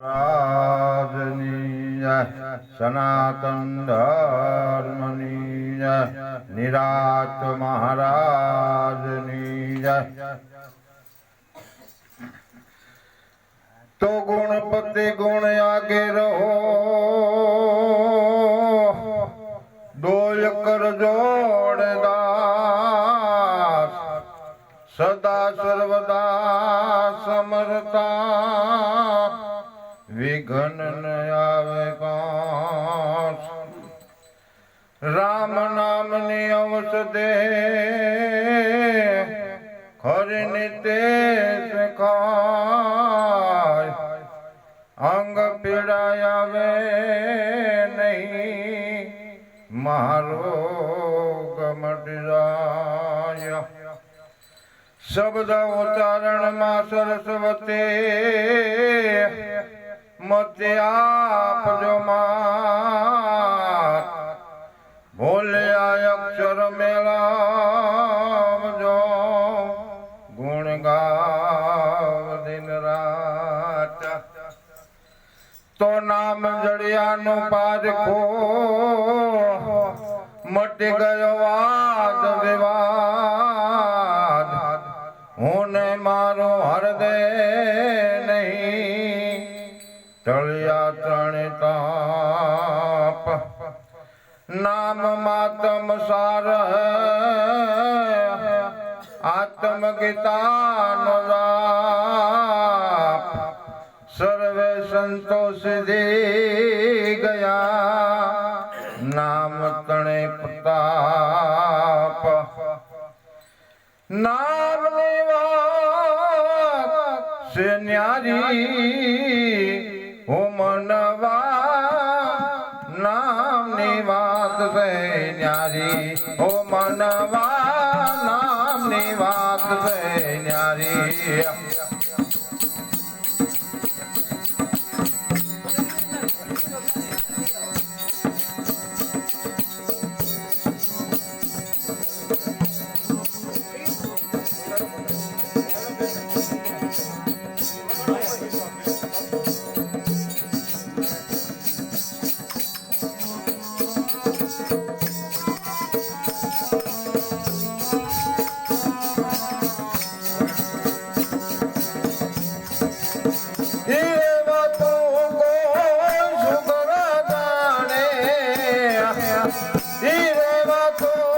રાજની જય સનાતન ધર્મનીય નિરાત મહારાજનીય તો ગુણપતિ ગુણ આગે રહો ડોલ કર જોડદાસ સદા સર્વદા સમરતા વિઘ્ન ન આવે કાંસ રામ નામની ઔષધે ખરી તે ખાય અંગ પીડાય આવે નહીં, મારો ગમટ જાય શબ્દ ઉચ્ચારણમાં સરસ્વતી મતે આપજો માત. ભૂલ્યા અક્ષર મેળાવજો. ગુણ ગાવ દિન રાત. તો નામ જડિયાનું પારખો મટી ગયો વાદ ત્રણે તાપ. નામ માતમ સાર આત્મ ગીતાનો જાપ. સર્વે સંતોષ દે ગયા. નામ તણે પ્રતાપ. નામ લેવા. ન્યારી વાત છે ન્યારી હો મનવા નામની વાત ન્યારી Tchau.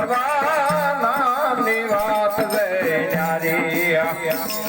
મનવા નામની વાત છે ન્યારી